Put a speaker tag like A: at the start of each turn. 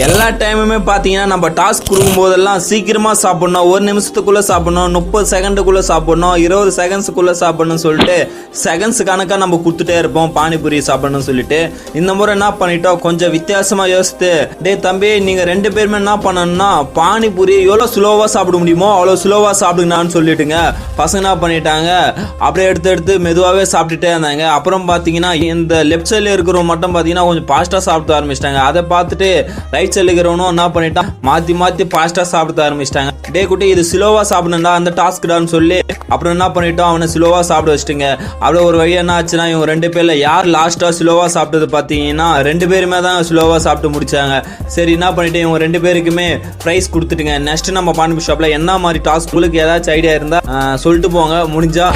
A: எல்லா டைமுமே பார்த்தீங்கன்னா நம்ம டாஸ்க் கொடுக்கும் போதெல்லாம் சீக்கிரமாக சாப்பிட்ணும். ஒரு நிமிஷத்துக்குள்ளே சாப்பிட்ணும் முப்பது செகண்டுக்குள்ளே சாப்பிட்ணும் இருபது செகண்ட்ஸுக்குள்ளே சாப்பிட்ணும்னு சொல்லிட்டு செகண்ட்ஸ் கணக்காக நம்ம கொடுத்துட்டே இருப்போம் பானிபூரி சாப்பிட்ணும்னு சொல்லிட்டு. இந்த முறை என்ன பண்ணிட்டோம் கொஞ்சம் வித்தியாசமாக யோசித்து டே தம்பி நீங்கள் ரெண்டு பேருமே என்ன பண்ணணும்னா பானிபூரி எவ்வளோ ஸ்லோவாக சாப்பிட முடியுமோ அவ்வளோ ஸ்லோவாக சாப்பிடுங்கன்னு சொல்லிட்டுங்க. பசங்க என்ன பண்ணிட்டாங்க அப்படியே எடுத்து எடுத்து மெதுவாகவே சாப்பிட்டுட்டே இருந்தாங்க. அப்புறம் பார்த்தீங்கன்னா இந்த லெஃப்ட் சைடில் இருக்கிறவங்க மட்டும் பார்த்தீங்கன்னா கொஞ்சம் ஃபாஸ்ட்டாக சாப்பிட ஆரம்பிச்சிட்டாங்க. அதை பார்த்துட்டு ரைட் செல்லுகிறவனும் இருக்கிறவனும் என்ன பண்ணிட்டான்? மாற்றி மாற்றி ஃபாஸ்ட்டாக சாப்பிட ஆரம்பிச்சிட்டாங்க. டே குட்டி இது ஸ்லோவாக சாப்பிடணும்டா அந்த டாஸ்க்டான்னு சொல்லி அப்புறம் என்ன பண்ணிட்டோம்? அவனை ஸ்லோவாக சாப்பிட வச்சுட்டுங்க. அப்படியே ஒரு வழி என்ன ஆச்சுன்னா இவங்க ரெண்டு பேர்ல யார் லாஸ்ட்டாக ஸ்லோவாக சாப்பிட்டது பார்த்தீங்கன்னா ரெண்டு பேருமே தான் ஸ்லோவாக சாப்பிட்டு முடிச்சாங்க. சரி என்ன பண்ணிட்டு இவங்க ரெண்டு பேருக்குமே ப்ரைஸ் கொடுத்துட்டுங்க. நெக்ஸ்ட் நம்ம பாண்டி ஷாப்பில் என்ன மாதிரி டாஸ்க் உங்களுக்கு ஏதாச்சும் ஐடியா இருந்தால் சொல்லிட்டு போங்க. முடிஞ்சா.